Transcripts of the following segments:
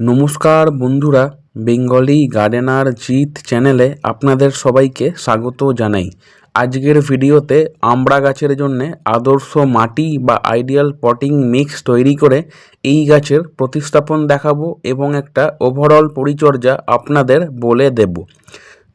নমস্কার বন্ধুরা, Bengali gardener জিত চ্যানেলে আপনাদের সবাইকে স্বাগত জানাই। আজকের ভিডিওতে আমড়া গাছের জন্য আদর্শ মাটি বা আইডিয়াল পটিং মিক্স তৈরি করে এই গাছের প্রতিস্থাপন দেখাবো এবং একটা ওভারঅল পরিচর্যা আপনাদের বলে দেব।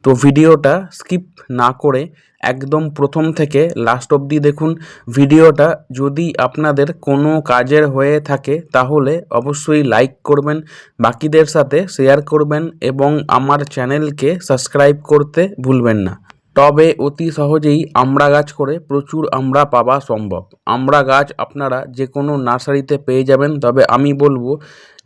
তো ভিডিওটা স্কিপ না করে একদম প্রথম থেকে লাস্ট অবধি দেখুন। ভিডিওটা যদি আপনাদের কোনো কাজের হয়ে থাকে, তাহলে অবশ্যই লাইক করবেন, বাকিদের সাথে শেয়ার করবেন এবং আমার চ্যানেলকে সাবস্ক্রাইব করতে ভুলবেন না। তবে অতি সহজেই আমড়া গাছ করে প্রচুর আমড়া পাওয়া সম্ভব। আমড়া গাছ আপনারা যে কোনো নার্সারিতে পেয়ে যাবেন। তবে আমি বলব,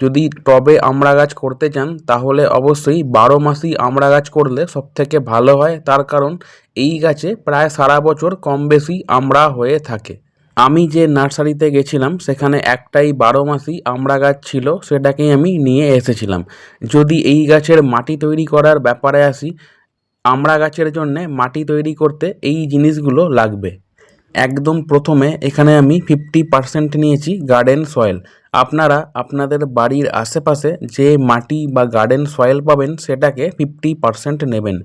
যদি টবে আমড়া গাছ করতে চান, তাহলে অবশ্যই বারো মাসই আমড়া গাছ করলে সবথেকে ভালো হয়। তার কারণ, এই গাছে প্রায় সারা বছর কম বেশি আমড়া হয়ে থাকে। আমি যে নার্সারিতে গেছিলাম, সেখানে একটাই বারো মাসই আমড়া গাছ ছিল, সেটাকেই আমি নিয়ে এসেছিলাম। যদি এই গাছের মাটি তৈরি করার ব্যাপারে আসি আমড়া গাছের জন্যে মাটি তৈরি করতে এই জিনিসগুলো লাগবে। একদম প্রথমে এখানে আমি ফিফটি পার্সেন্ট নিয়েছি গার্ডেন সয়েল আপনারা আপনাদের বাড়ির আশেপাশে যে মাটি বা গার্ডেন সয়েল পাবেন সেটাকে ফিফটি পার্সেন্ট নেবেন।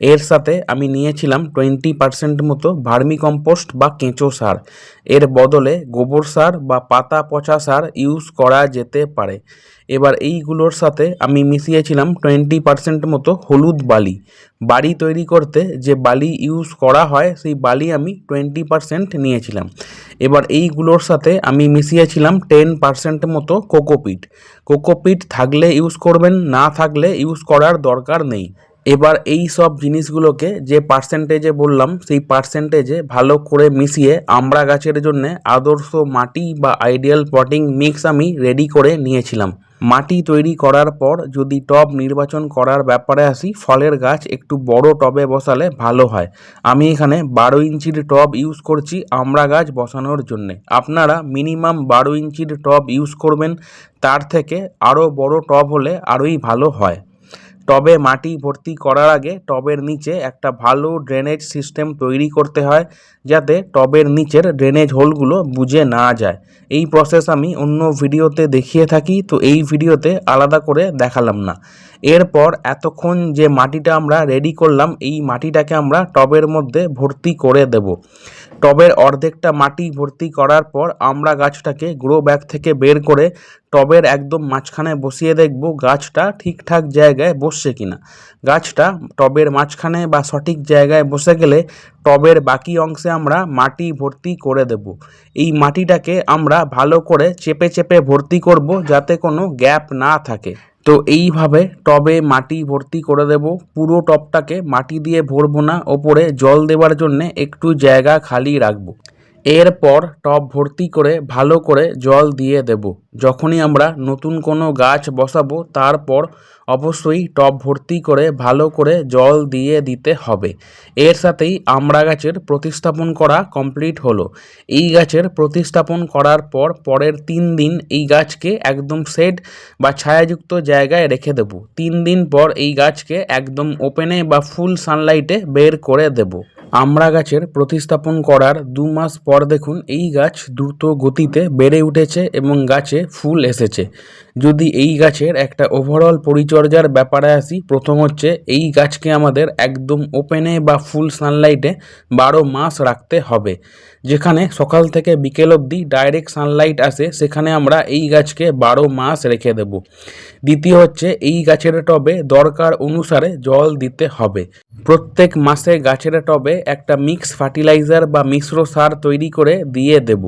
এর সাথে আমি নিয়েছিলাম টোয়েন্টি পার্সেন্ট মতো ভার্মি কম্পোস্ট বা কেঁচো সার। এর বদলে গোবর সার বা পাতা পচা সার ইউজ করা যেতে পারে। এবার এইগুলোর সাথে আমি মিশিয়েছিলাম টোয়েন্টি পার্সেন্ট মতো হলুদ বালি। বাড়ি তৈরি করতে যে বালি ইউজ করা হয়, সেই বালি আমি টোয়েন্টি পার্সেন্ট নিয়েছিলাম। এবার এইগুলোর সাথে আমি মিশিয়েছিলাম টেন পার্সেন্ট মতো কোকোপিট। কোকোপিট থাকলে ইউজ করবেন, না থাকলে ইউজ করার দরকার নেই। এবার এই সব জিনিসগুলোকে যে পার্সেন্টেজে বললাম, সেই পার্সেন্টেজে ভালো করে মিশিয়ে আমড়া গাছের জন্য আদর্শ মাটি বা আইডিয়াল পটিং মিক্স আমি রেডি করে নিয়েছিলাম। মাটি তৈরি করার পর যদি টব নির্বাচন করার ব্যাপারে আসি, ফলের গাছ একটু বড় টবে বসালে ভালো হয়। আমি এখানে বারো ইঞ্চির টব ইউজ করছি আমরা গাছ বসানোর জন্যে। আপনারা মিনিমাম বারো ইঞ্চির টব ইউজ করবেন, তার থেকে আরও বড় টব হলে আরোই ভালো হয়। টবে মাটি ভর্তি করার আগে টবের নিচে একটা ভালো ড্রেনেজ সিস্টেম তৈরি করতে হয়, যাতে টবের নিচের ড্রেনেজ হোলগুলো বুঝে না যায়। এই প্রসেস আমি অন্য ভিডিওতে দেখিয়ে থাকি তো এই ভিডিওতে আলাদা করে দেখালাম না। এরপর এতক্ষণ যে মাটিটা আমরা রেডি করলাম, এই মাটিটাকে আমরা টবের মধ্যে ভর্তি করে দেব। টবের অর্ধেকটা মাটি ভর্তি করার পর আমরা গাছটাকে গ্রো ব্যাগ থেকে বের করে টবের একদম মাঝখানে বসিয়ে দেখব গাছটা ঠিকঠাক জায়গায় বসছে কিনা। গাছটা টবের মাঝখানে বা সঠিক জায়গায় বসে গেলে টবের বাকি অংশে আমরা মাটি ভর্তি করে দেব। এই মাটিটাকে আমরা ভালো করে চেপে চেপে ভর্তি করব যাতে কোনো গ্যাপ না থাকে। তো এইভাবে টবে মাটি ভর্তি করে দেব। পুরো টবটাকে মাটি দিয়ে ভরবো না, ওপরে জল দেওয়ার জন্য একটু জায়গা খালি রাখব। এরপর টব ভর্তি করে ভালো করে জল দিয়ে দেব। যখনই আমরা নতুন কোনো গাছ বসাবো, তারপর অবশ্যই টব ভর্তি করে ভালো করে জল দিয়ে দিতে হবে। এর সাথেই আমড়া গাছের প্রতিস্থাপন করা কমপ্লিট হলো। এই গাছের প্রতিস্থাপন করার পর পরের তিন দিন এই গাছকে একদম সেট বা ছায়াযুক্ত জায়গায় রেখে দেব। তিন দিন পর এই গাছকে একদম ওপেনে বা ফুল সানলাইটে বের করে দেবো। আমড়া গাছের প্রতিস্থাপন করার দু মাস পর দেখুন এই গাছ দ্রুত গতিতে বেড়ে উঠেছে এবং গাছে ফুল এসেছে। যদি এই গাছের একটা ওভারঅল পরিচর্যার ব্যাপারে আসি, প্রথম হচ্ছে এই গাছকে আমাদের একদম ওপেনে বা ফুল সানলাইটে বারো মাস রাখতে হবে। যেখানে সকাল থেকে বিকেল অবধি ডাইরেক্ট সানলাইট আসে, সেখানে আমরা এই গাছকে বারো মাস রেখে দেব। দ্বিতীয় হচ্ছে এই গাছের টবে দরকার অনুসারে জল দিতে হবে। প্রত্যেক মাসে গাছের টবে একটা মিক্স ফার্টিলাইজার বা মিশ্র সার তৈরি করে দিয়ে দেব।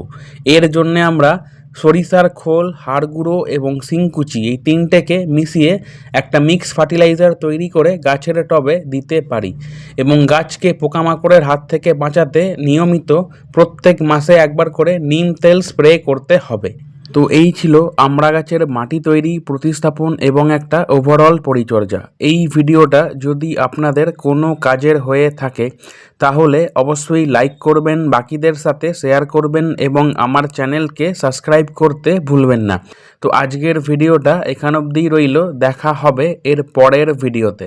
এর জন্যে আমরা সরিষার খোল, হাড় গুঁড়ো এবং শিংকুচি এই তিনটেকে মিশিয়ে একটা মিক্স ফার্টিলাইজার তৈরি করে গাছের টবে দিতে পারি এবং গাছকে পোকামাকড়ের হাত থেকে বাঁচাতে নিয়মিত প্রত্যেক মাসে একবার করে নিম তেল স্প্রে করতে হবে। তো এই ছিল আমড়া গাছের মাটি তৈরি, প্রতিস্থাপন এবং একটা ওভারঅল পরিচর্যা। এই ভিডিওটা যদি আপনাদের কোনো কাজের হয়ে থাকে, তাহলে অবশ্যই লাইক করবেন, বাকিদের সাথে শেয়ার করবেন এবং আমার চ্যানেলকে সাবস্ক্রাইব করতে ভুলবেন না। তো আজকের ভিডিওটা এখান অবধিই রইল, দেখা হবে এর পরের ভিডিওতে।